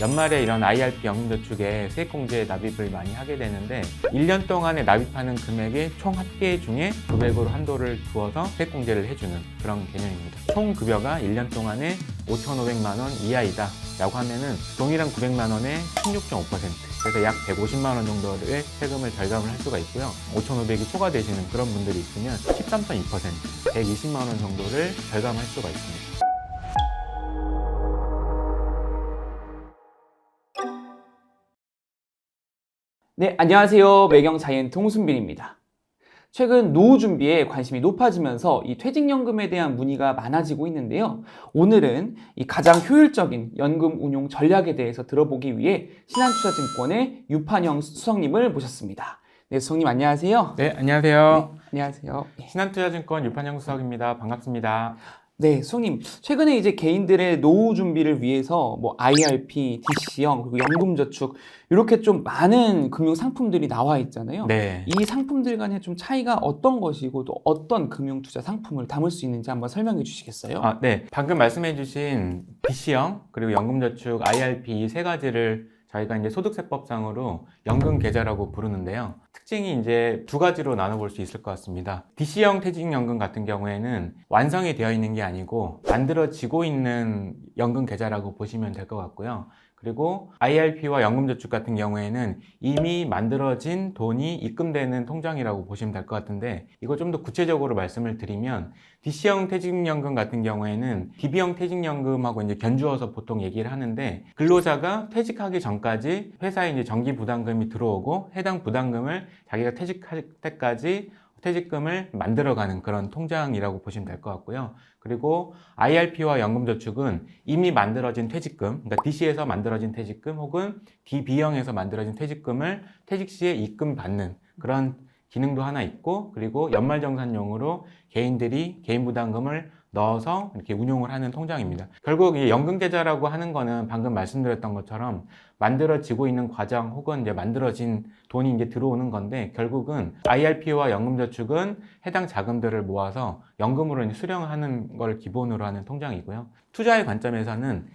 연말에 이런 IRP 연금저축에 세액공제 납입을 많이 하게 되는데 1년 동안에 납입하는 금액의 총 합계 중에 금액으로 한도를 두어서 세액공제를 해주는 그런 개념입니다. 총 급여가 1년 동안에 5,500만 원 이하이다 라고 하면은 동일한 900만 원의 16.5% 그래서 약 150만 원 정도의 세금을 절감을 할 수가 있고요. 5,500이 초과되시는 그런 분들이 있으면 13.2% 120만 원 정도를 절감할 수가 있습니다. 네, 안녕하세요. 매경 자이언트 홍순빈입니다. 최근 노후 준비에 관심이 높아지면서 이 퇴직연금에 대한 문의가 많아지고 있는데요. 오늘은 이 가장 효율적인 연금 운용 전략에 대해서 들어보기 위해 신한투자증권의 유판영 수석님을 모셨습니다. 네, 수석님 안녕하세요. 네, 안녕하세요. 안녕하세요. 신한투자증권 유판영 수석입니다. 반갑습니다. 네, 수석님. 최근에 이제 개인들의 노후 준비를 위해서 뭐 IRP, DC형, 그리고 연금저축 이렇게 좀 많은 금융 상품들이 나와 있잖아요. 네. 이 상품들 간의 좀 차이가 어떤 것이고 또 어떤 금융 투자 상품을 담을 수 있는지 한번 설명해 주시겠어요? 아, 네. 방금 말씀해 주신 BC형 그리고 연금저축 IRP 이세 가지를 저희가 이제 소득세법상으로 연금 계좌라고 부르는데요. 특징이 이제 두 가지로 나눠볼 수 있을 것 같습니다. DC형 퇴직연금 같은 경우에는 완성이 되어 있는 게 아니고 만들어지고 있는 연금 계좌라고 보시면 될 것 같고요. 그리고 IRP와 연금저축 같은 경우에는 이미 만들어진 돈이 입금되는 통장이라고 보시면 될 것 같은데 이거 좀더 구체적으로 말씀을 드리면 DC형 퇴직연금 같은 경우에는 DB형 퇴직연금하고 이제 견주어서 보통 얘기를 하는데 근로자가 퇴직하기 전까지 회사에 이제 정기 부담금이 들어오고 해당 부담금을 자기가 퇴직할 때까지 퇴직금을 만들어가는 그런 통장이라고 보시면 될 것 같고요. 그리고 IRP와 연금저축은 이미 만들어진 퇴직금, 그러니까 DC에서 만들어진 퇴직금 혹은 DB형에서 만들어진 퇴직금을 퇴직 시에 입금 받는 그런 기능도 하나 있고 그리고 연말정산용으로 개인들이 개인 부담금을 넣어서 이렇게 운용을 하는 통장입니다. 결국 이 연금계좌라고 하는 거는 방금 말씀드렸던 것처럼 만들어지고 있는 과정 혹은 이제 만들어진 돈이 이제 들어오는 건데 결국은 IRP와 연금저축은 해당 자금들을 모아서 연금으로 수령하는 걸 기본으로 하는 통장이고요. 투자의 관점에서는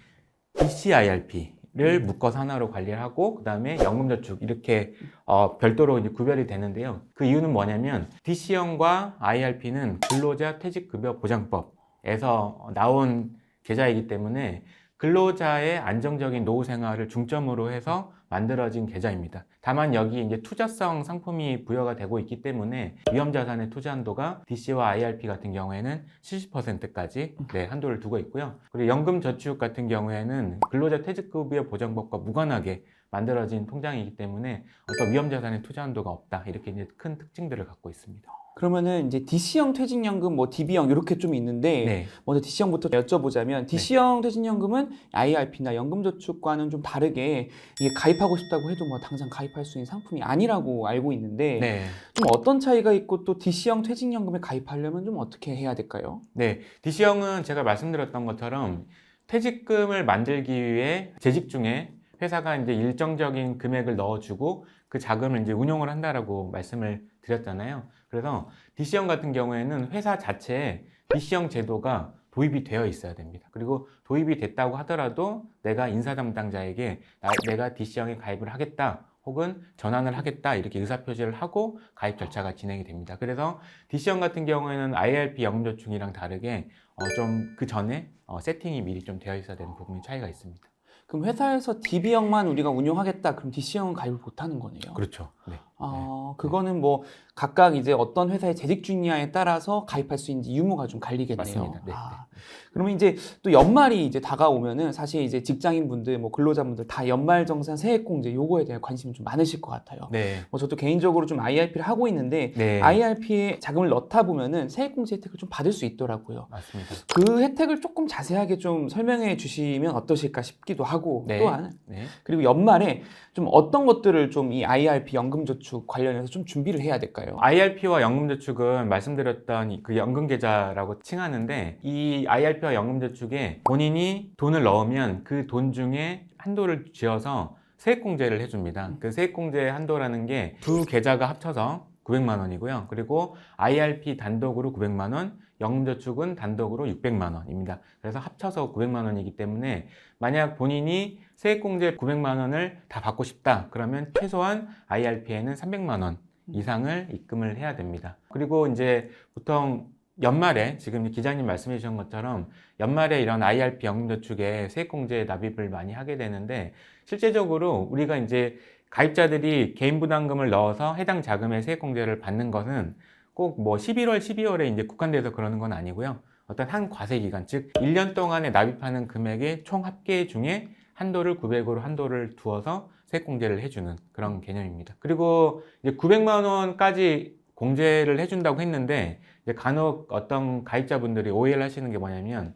DCIRP를 묶어서 하나로 관리를 하고 그 다음에 연금저축 이렇게 어, 별도로 이제 구별이 되는데요. 그 이유는 뭐냐면 DC형과 IRP는 근로자 퇴직급여 보장법에서 나온 계좌이기 때문에 근로자의 안정적인 노후 생활을 중점으로 해서 만들어진 계좌입니다. 다만 여기 이제 투자성 상품이 부여가 되고 있기 때문에 위험 자산의 투자 한도가 DC와 IRP 같은 경우에는 70%까지 네, 한도를 두고 있고요. 그리고 연금 저축 같은 경우에는 근로자 퇴직급여 보장법과 무관하게 만들어진 통장이기 때문에 어떤 위험 자산의 투자 한도가 없다. 이렇게 이제 큰 특징들을 갖고 있습니다. 그러면은 이제 DC형 퇴직연금, 뭐 DB형 이렇게 좀 있는데 네. 먼저 DC형부터 여쭤보자면 DC형 퇴직연금은 IRP나 연금저축과는 좀 다르게 이게 가입하고 싶다고 해도 뭐 당장 가입할 수 있는 상품이 아니라고 알고 있는데 네. 좀 어떤 차이가 있고 또 DC형 퇴직연금에 가입하려면 좀 어떻게 해야 될까요? 네, DC형은 제가 말씀드렸던 것처럼 퇴직금을 만들기 위해 재직 중에 회사가 이제 일정적인 금액을 넣어주고 그 자금을 이제 운용을 한다라고 말씀을 드렸잖아요. 그래서 DC형 같은 경우에는 회사 자체에 DC형 제도가 도입이 되어 있어야 됩니다. 그리고 도입이 됐다고 하더라도 내가 인사 담당자에게 나- 내가 DC형에 가입을 하겠다. 혹은 전환을 하겠다 이렇게 의사표시를 하고 가입 절차가 진행이 됩니다. 그래서 DC형 같은 경우에는 IRP 연금저축이랑 다르게 좀그 전에 어, 세팅이 미리 좀 되어 있어야 되는 부분이 차이가 있습니다. 그럼 회사에서 DB형만 우리가 운용하겠다. 그럼 DC형은 가입을 못 하는 거네요. 그렇죠. 네. 아, 그거는 뭐 각각 이제 어떤 회사에 재직 중이냐에 따라서 가입할 수 있는지 유무가 좀 갈리겠네요. 맞습니다. 네, 아, 그러면 이제 또 연말이 이제 다가오면은 사실 이제 직장인분들, 뭐 근로자분들 다 연말 정산 세액공제 요거에 대한 관심이 좀 많으실 것 같아요. 네. 뭐 저도 개인적으로 좀 IRP를 하고 있는데 네. IRP에 자금을 넣다 보면은 세액공제 혜택을 좀 받을 수 있더라고요. 맞습니다. 그 혜택을 조금 자세하게 좀 설명해 주시면 어떠실까 싶기도 하고 네. 또한 네. 그리고 연말에 좀 어떤 것들을 좀 이 IRP 연금 저축 관련해서 좀 준비를 해야 될까요? IRP와 연금저축은 말씀드렸던 이그 연금계좌라고 칭하는데 이 IRP와 연금저축에 본인이 돈을 넣으면 그 돈 중에 한도를 쥐어서 세액공제를 해줍니다. 그 세액공제 한도라는 게 두 계좌가 합쳐서 900만 원이고요. 그리고 IRP 단독으로 900만 원, 연금저축은 단독으로 600만 원입니다. 그래서 합쳐서 900만 원이기 때문에 만약 본인이 세액공제 900만 원을 다 받고 싶다. 그러면 최소한 IRP에는 300만 원 이상을 입금을 해야 됩니다. 그리고 이제 보통 연말에 지금 기자님 말씀해 주신 것처럼 연말에 이런 IRP 연금저축에 세액공제 납입을 많이 하게 되는데 실제적으로 우리가 이제 가입자들이 개인 부담금을 넣어서 해당 자금의 세액공제를 받는 것은 꼭 뭐 11월, 12월에 이제 국한돼서 그러는 건 아니고요. 어떤 한 과세 기간, 즉 1년 동안에 납입하는 금액의 총 합계 중에 한도를 900으로 한도를 두어서 세액 공제를 해주는 그런 개념입니다. 그리고 이제 900만 원까지 공제를 해준다고 했는데 이제 간혹 어떤 가입자분들이 오해를 하시는 게 뭐냐면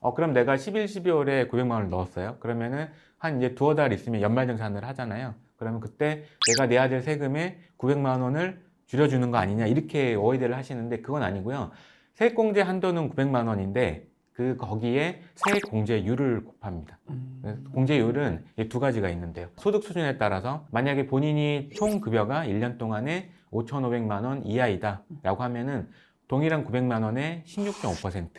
어 그럼 내가 11, 12월에 900만 원을 넣었어요. 그러면은 한 이제 두어 달 있으면 연말정산을 하잖아요. 그러면 그때 내가 내야 될 세금에 900만 원을 줄여주는 거 아니냐 이렇게 오해를 하시는데 그건 아니고요. 세액공제 한도는 900만 원인데 그 거기에 세액공제율을 곱합니다. 네, 공제율은 이두 가지가 있는데요. 소득 수준에 따라서 만약에 본인이 총 급여가 1년 동안에 5,500만 원 이하이다 라고 하면은 동일한 900만 원에 16.5%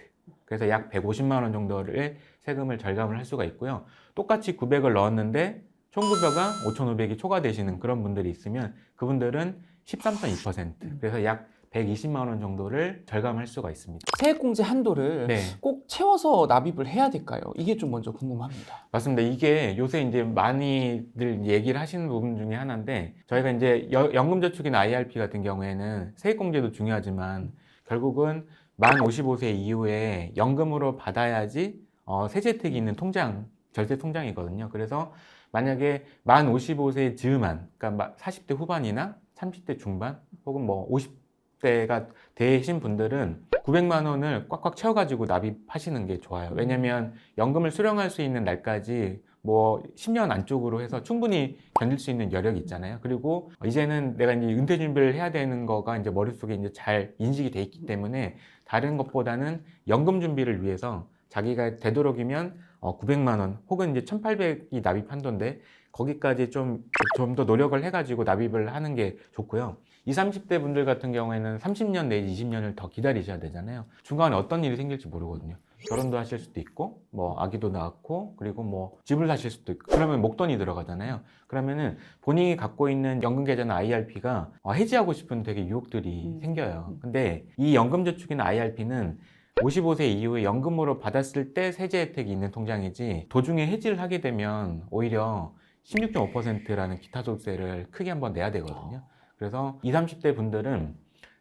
그래서 약 150만 원 정도를 세금을 절감을 할 수가 있고요. 똑같이 900을 넣었는데 총 급여가 5,500이 초과되시는 그런 분들이 있으면 그분들은 13.2% 그래서 약 120만 원 정도를 절감할 수가 있습니다. 세액공제 한도를 네. 꼭 채워서 납입을 해야 될까요? 이게 좀 먼저 궁금합니다. 맞습니다. 이게 요새 이제 많이들 얘기를 하시는 부분 중에 하나인데 저희가 이제 여- 연금저축이나 IRP 같은 경우에는 세액공제도 중요하지만 결국은 만 55세 이후에 연금으로 받아야지 어, 세제 혜택이 있는 통장, 절세 통장이거든요. 그래서 만약에 만 55세 즈음한, 그러니까 40대 후반이나 30대 중반 혹은 뭐 50 대가 되신 분들은 900만 원을 꽉꽉 채워가지고 납입하시는 게 좋아요. 왜냐면 연금을 수령할 수 있는 날까지 뭐 10년 안쪽으로 해서 충분히 견딜 수 있는 여력이 있잖아요. 그리고 이제는 내가 이제 은퇴 준비를 해야 되는 거가 이제 머릿속에 이제 잘 인식이 돼 있기 때문에 다른 것보다는 연금 준비를 위해서 자기가 되도록이면 어, 900만 원 혹은 이제 1,800이 납입 한도인데 거기까지 좀 좀 더 노력을 해가지고 납입을 하는 게 좋고요. 20, 30대 분들 같은 경우에는 30년 내지 20년을 더 기다리셔야 되잖아요. 중간에 어떤 일이 생길지 모르거든요. 결혼도 하실 수도 있고, 뭐 아기도 낳고, 그리고 뭐 집을 사실 수도 있고, 그러면 목돈이 들어가잖아요. 그러면은 본인이 갖고 있는 연금 계좌나 IRP가 어, 해지하고 싶은 되게 유혹들이 음. 생겨요. 근데 이 연금저축이나 IRP는 55세 이후에 연금으로 받았을 때 세제 혜택이 있는 통장이지 도중에 해지를 하게 되면 오히려 16.5%라는 기타 소득세를 크게 한번 내야 되거든요. 그래서 20, 30대 분들은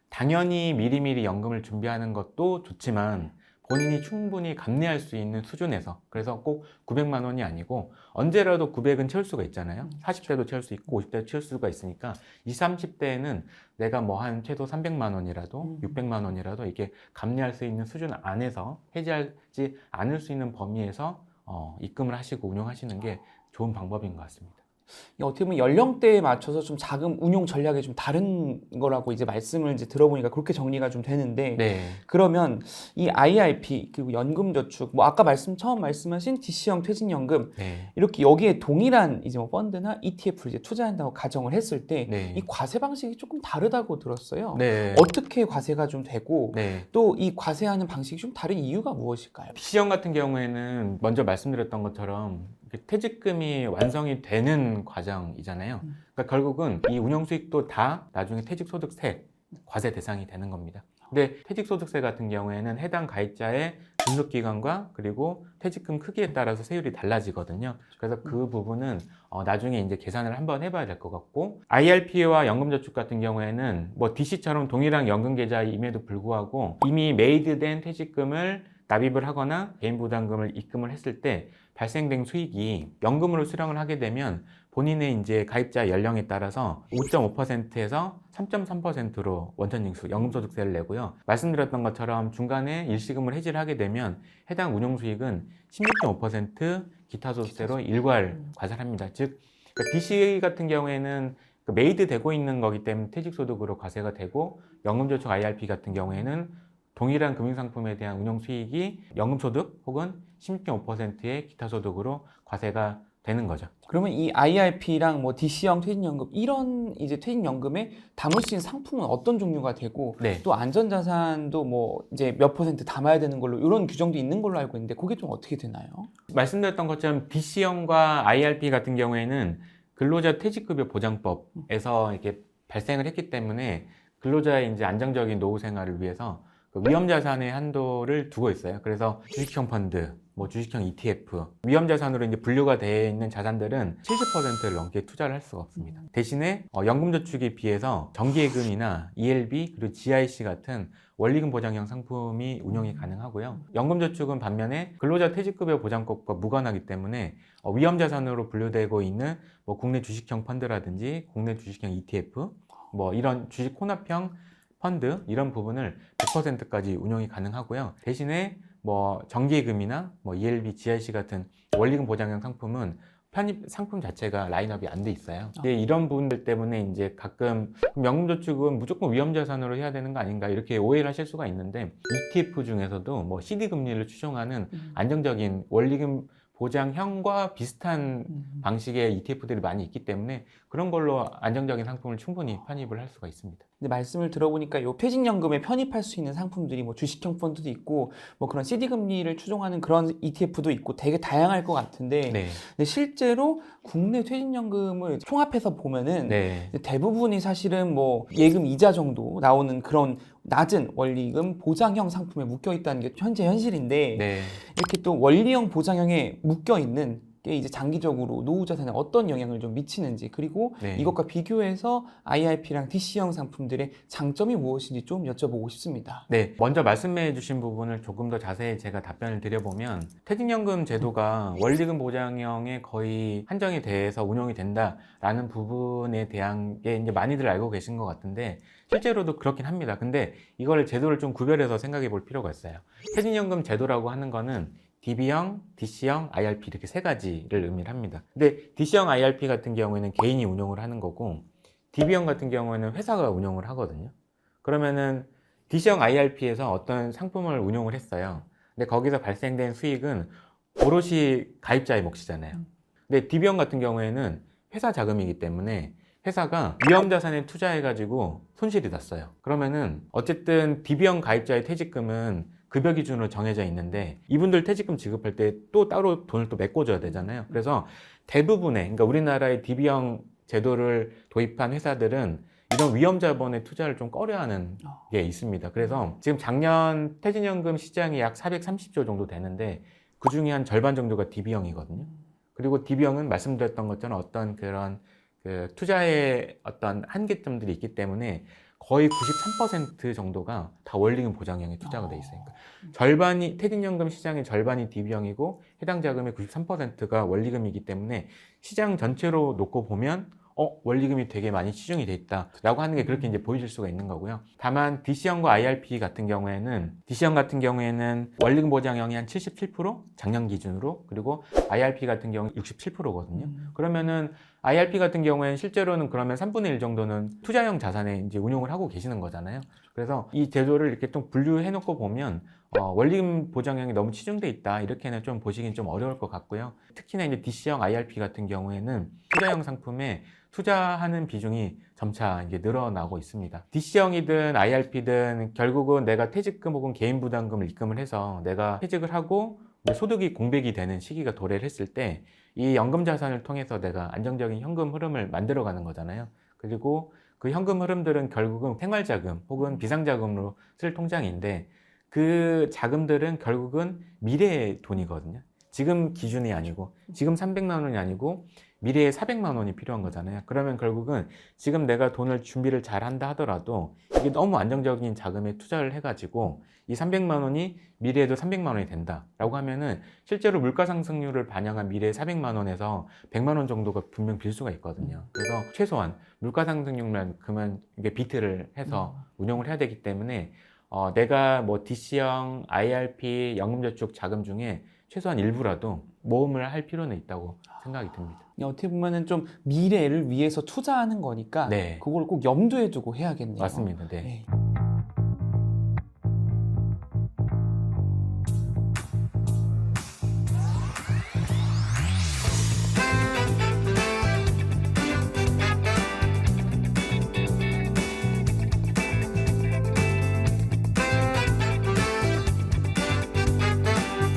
당연히 미리미리 연금을 준비하는 것도 좋지만 본인이 충분히 감내할 수 있는 수준에서 그래서 꼭 900만 원이 아니고 언제라도 900은 채울 수가 있잖아요. 40대도 채울 수 있고 50대도 채울 수가 있으니까 20, 30대에는 내가 뭐 한 최소 300만 원이라도 음. 600만 원이라도 이게 감내할 수 있는 수준 안에서 해지하지 않을 수 있는 범위에서 어, 입금을 하시고 운영하시는 게 좋은 방법인 것 같습니다. 이 어떻게 보면 연령대에 맞춰서 좀 자금 운용 전략이 좀 다른 거라고 이제 말씀을 이제 들어보니까 그렇게 정리가 좀 되는데 네. 그러면 이 IRP 그리고 연금저축 뭐 아까 말씀 처음 말씀하신 DC형 퇴직연금 네. 이렇게 여기에 동일한 이제 뭐 펀드나 ETF를 이제 투자한다고 가정을 했을 때이 네. 과세 방식이 조금 다르다고 들었어요. 네. 어떻게 과세가 좀 되고 네. 또이 과세하는 방식이 좀 다른 이유가 무엇일까요? BC형 같은 경우에는 먼저 말씀드렸던 것처럼 퇴직금이 완성이 되는 과정이잖아요. 음. 그러니까 결국은 이 운용 수익도 다 나중에 퇴직소득세 과세 대상이 되는 겁니다. 근데 퇴직소득세 같은 경우에는 해당 가입자의 등록기간과 그리고 퇴직금 크기에 따라서 세율이 달라지거든요. 그래서 그 부분은 어, 나중에 이제 계산을 한번 해봐야 될 것 같고 IRP와 연금저축 같은 경우에는 뭐 DC처럼 동일한 연금 계좌임에도 불구하고 이미 메이드된 퇴직금을 납입을 하거나 개인 부담금을 입금을 했을 때 발생된 수익이 연금으로 수령을 하게 되면 본인의 이제 가입자 연령에 따라서 5.5%에서 3.3%로 원천징수 연금소득세를 내고요. 말씀드렸던 것처럼 중간에 일시금을 해지를 하게 되면 해당 운용 수익은 16.5% 기타 소득세로 일괄 과세합니다. 즉 그러니까 DC 같은 경우에는 그 메이드 되고 있는 거기 때문에 퇴직소득으로 과세가 되고 연금저축 IRP 같은 경우에는 동일한 금융상품에 대한 운용 수익이 연금소득 혹은 16.5%의 기타 소득으로 과세가 되는 거죠. 그러면 이 IRP랑 뭐 DC형 퇴직연금 이런 이제 퇴직연금에 담을 수 있는 상품은 어떤 종류가 되고 네. 또 안전자산도 뭐 이제 몇 퍼센트 담아야 되는 걸로 이런 규정도 있는 걸로 알고 있는데 그게 좀 어떻게 되나요? 말씀드렸던 것처럼 DC형과 IRP 같은 경우에는 근로자 퇴직급여 보장법에서 이렇게 발생을 했기 때문에 근로자의 이제 안정적인 노후 생활을 위해서 그 위험 자산의 한도를 두고 있어요. 그래서 주식형 펀드, 뭐 주식형 ETF, 위험 자산으로 이제 분류가 되어 있는 자산들은 70%를 넘게 투자를 할 수가 없습니다. 대신에 어, 연금저축에 비해서 정기예금이나 ELB 그리고 GIC 같은 원리금 보장형 상품이 운영이 가능하고요. 연금저축은 반면에 근로자 퇴직급여 보장법과 무관하기 때문에 어, 위험 자산으로 분류되고 있는 뭐 국내 주식형 펀드라든지 국내 주식형 ETF 뭐 이런 주식 혼합형 펀드 이런 부분을 100%까지 운영이 가능하고요. 대신에 뭐 정기예금이나 뭐 ELB, GIC 같은 원리금 보장형 상품은 편입 상품 자체가 라인업이 안 돼 있어요. 이제 이런 부분들 때문에 이제 가끔 연금저축은 무조건 위험자산으로 해야 되는 거 아닌가 이렇게 오해를 하실 수가 있는데 ETF 중에서도 뭐 CD 금리를 추종하는 안정적인 원리금 보장형과 비슷한 음. 방식의 ETF들이 많이 있기 때문에 그런 걸로 안정적인 상품을 충분히 편입을 할 수가 있습니다. 근데 말씀을 들어보니까 요 퇴직연금에 편입할 수 있는 상품들이 뭐 주식형 펀드도 있고 뭐 그런 CD 금리를 추종하는 그런 ETF도 있고 되게 다양할 것 같은데 네. 근데 실제로 국내 퇴직연금을 총합해서 보면은 네. 대부분이 사실은 뭐 예금 이자 정도 나오는 그런 낮은 원리금 보장형 상품에 묶여 있다는 게 현재 현실인데 네. 이렇게 또 원리형 보장형에 묶여 있는 게 이제 장기적으로 노후 자 산에 어떤 영향을 좀 미치는지 그리고 네. 이것과 비교해서 IRP랑 DC형 상품들의 장점이 무엇인지 좀 여쭤보고 싶습니다. 네, 먼저 말씀해 주신 부분을 조금 더 자세히 제가 답변을 드려보면 퇴직연금 제도가 원리금 보장형에 거의 한정이 돼서 운영이 된다라는 부분에 대한 게 이제 많이들 알고 계신 것 같은데 실제로도 그렇긴 합니다. 근데 이걸 제도를 좀 구별해서 생각해 볼 필요가 있어요. 퇴직연금 제도라고 하는 거는 DB형, DC형, IRP 이렇게 세 가지를 의미를 합니다. 근데 DC형 IRP 같은 경우에는 개인이 운영을 하는 거고 DB형 같은 경우에는 회사가 운영을 하거든요. 그러면은 DC형 IRP에서 어떤 상품을 운용을 했어요. 근데 거기서 발생된 수익은 오롯이 가입자의 몫이잖아요. 근데 DB형 같은 경우에는 회사 자금이기 때문에 회사가 위험 자산에 투자해가지고 손실이 났어요. 그러면은 어쨌든 DB형 가입자의 퇴직금은 급여 기준으로 정해져 있는데 이분들 퇴직금 지급할 때 또 따로 돈을 또 메꿔줘야 되잖아요. 그래서 대부분의 그러니까 우리나라의 DB형 제도를 도입한 회사들은 이런 위험 자본에 투자를 좀 꺼려하는 게 있습니다. 그래서 지금 작년 퇴직연금 시장이 약 430조 정도 되는데 그 중에 한 절반 정도가 DB형이거든요. 그리고 DB형은 말씀드렸던 것처럼 어떤 그런 그 투자의 어떤 한계점들이 있기 때문에 거의 93% 정도가 다 원리금 보장형에 투자가 돼 있으니까. 절반이 퇴직연금 시장의 절반이 DB형이고 해당 자금의 93%가 원리금이기 때문에 시장 전체로 놓고 보면 어 원리금이 되게 많이 치중이 돼 있다라고 하는 게 그렇게 이제 보여질 수가 있는 거고요. 다만 DC형과 IRP 같은 경우에는 DC형 같은 경우에는 원리금 보장형이 한 77% 작년 기준으로 그리고 IRP 같은 경우 67%거든요. 그러면은 IRP 같은 경우에는 실제로는 그러면 3분의 1 정도는 투자형 자산에 이제 운용을 하고 계시는 거잖아요. 그래서 이 제도를 이렇게 좀 분류해 놓고 보면 어, 원리금 보장형이 너무 치중돼 있다 이렇게는 좀 보시긴 좀 어려울 것 같고요. 특히나 이제 DC형 IRP 같은 경우에는 투자형 상품에 투자하는 비중이 점차 이제 늘어나고 있습니다. DC형이든 IRP든 결국은 내가 퇴직금 혹은 개인 부담금을 입금을 해서 내가 퇴직을 하고 소득이 공백이 되는 시기가 도래를 했을 때 이 연금 자산을 통해서 내가 안정적인 현금 흐름을 만들어가는 거잖아요. 그리고 그 현금 흐름들은 결국은 생활자금 혹은 비상자금으로 쓸 통장인데 그 자금들은 결국은 미래의 돈이거든요. 지금 기준이 아니고 지금 300만 원이 아니고 미래에 400만 원이 필요한 거잖아요. 그러면 결국은 지금 내가 돈을 준비를 잘 한다 하더라도 이게 너무 안정적인 자금에 투자를 해가지고 이 300만 원이 미래에도 300만 원이 된다라고 하면은 실제로 물가 상승률을 반영한 미래 400만 원에서 100만 원 정도가 분명 빌 수가 있거든요. 그래서 최소한 물가 상승률만큼은 이게 비트를 해서 운영을 해야 되기 때문에 어, 내가 뭐 DC형, IRP, 연금저축 자금 중에 최소한 일부라도 모험을 할 필요는 있다고 생각이 듭니다. 어떻게 보면은 좀 미래를 위해서 투자하는 거니까 네. 그걸 꼭 염두에 두고 해야겠네요. 맞습니다. 네. 네.